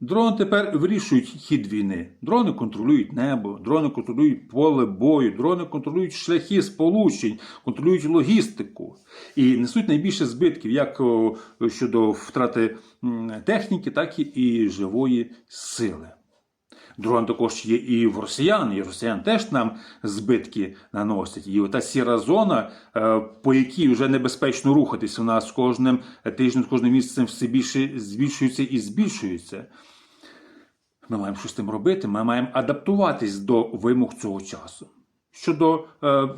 Дрони тепер вирішують хід війни. Дрони контролюють небо, дрони контролюють поле бою, дрони контролюють шляхи сполучень, контролюють логістику і несуть найбільше збитків як щодо втрати техніки, так і живої сили. Дрон також є і в росіян, і росіян теж нам збитки наносять. І ота сіра зона, е, по якій вже небезпечно рухатись, нас з кожним тижнем, з кожним місяцем все більше збільшується і збільшується. Ми маємо щось з тим робити, ми маємо адаптуватись до вимог цього часу. Щодо е,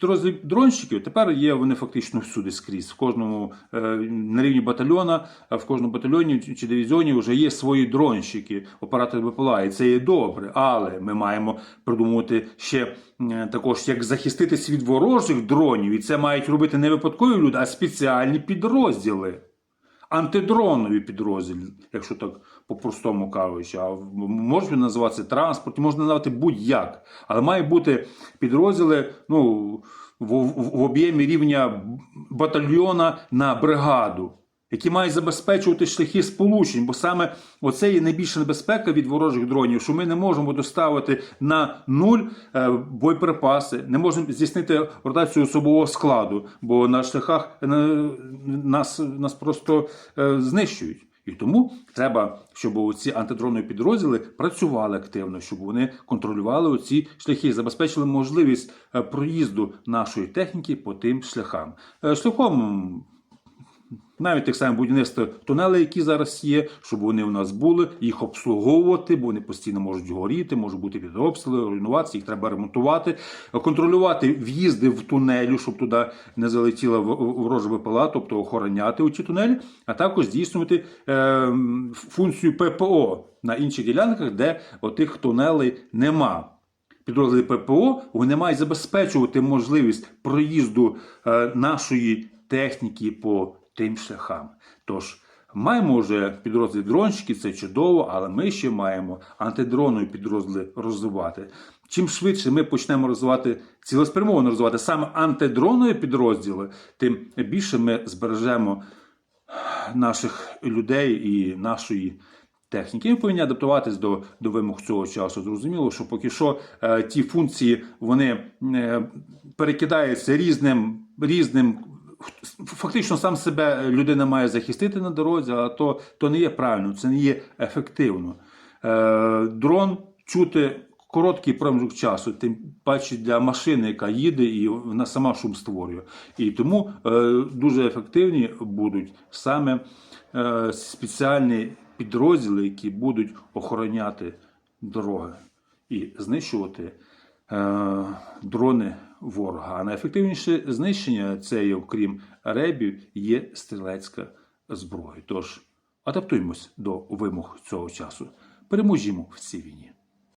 підрозділів дронщиків, тепер є вони фактично всюди скрізь. В кожному е, на рівні батальйона, в кожному батальйоні чи дивізіоні вже є свої дронщики, оператори БПЛА, і це є добре. Але ми маємо придумувати ще е, також, як захиститись від ворожих дронів, і це мають робити не випадкові люди, а спеціальні підрозділи антидронові підрозділи, якщо так по-простому кажучи, а можуть називатися транспорт, можна називати будь-як. Але має бути підрозділи ну, в, в, в об'ємі рівня батальйона на бригаду. Які мають забезпечувати шляхи сполучень, бо саме оце є найбільша небезпека від ворожих дронів, що ми не можемо доставити на нуль е, боєприпаси, не можемо здійснити ротацію особового складу, бо на шляхах е, нас, нас просто е, знищують. І тому треба, щоб ці антидронові підрозділи працювали активно, щоб вони контролювали оці шляхи, забезпечили можливість проїзду нашої техніки по тим шляхам. Шляхом навіть тих самих будівництва тунелей, які зараз є, щоб вони у нас були, їх обслуговувати, бо вони постійно можуть горіти, можуть бути під обстріли, руйнуватися, їх треба ремонтувати, контролювати в'їзди в тунелі, щоб туди не залетіла в- ворожа ВПЛА, тобто охороняти оці тунелі, а також здійснювати е, функцію ППО на інших ділянках, де отих тунелей нема. Підрозділи ППО вони мають забезпечувати можливість проїзду е, нашої техніки по тим шляхам. Тож маємо вже підрозділи дронщики, це чудово, але ми ще маємо антидронові підрозділи розвивати. Чим швидше ми почнемо розвивати цілеспрямовано розвивати саме антидронові підрозділи, тим більше ми збережемо наших людей і нашої техніки. Ми повинні адаптуватись до, до вимог цього часу. Зрозуміло, що поки що е, ті функції вони е, перекидаються різним різним. Фактично сам себе людина має захистити на дорозі, а то, то не є правильно, це не є ефективно. Е, дрон чути короткий проміжок часу, тим паче для машини, яка їде, і вона сама шум створює. І тому е, дуже ефективні будуть саме е, спеціальні підрозділи, які будуть охороняти дороги і знищувати е, дрони ворога. А найефективніше знищення цієї, окрім ребів, є стрілецька зброя. Тож адаптуємось до вимог цього часу. Переможімо в цій війні.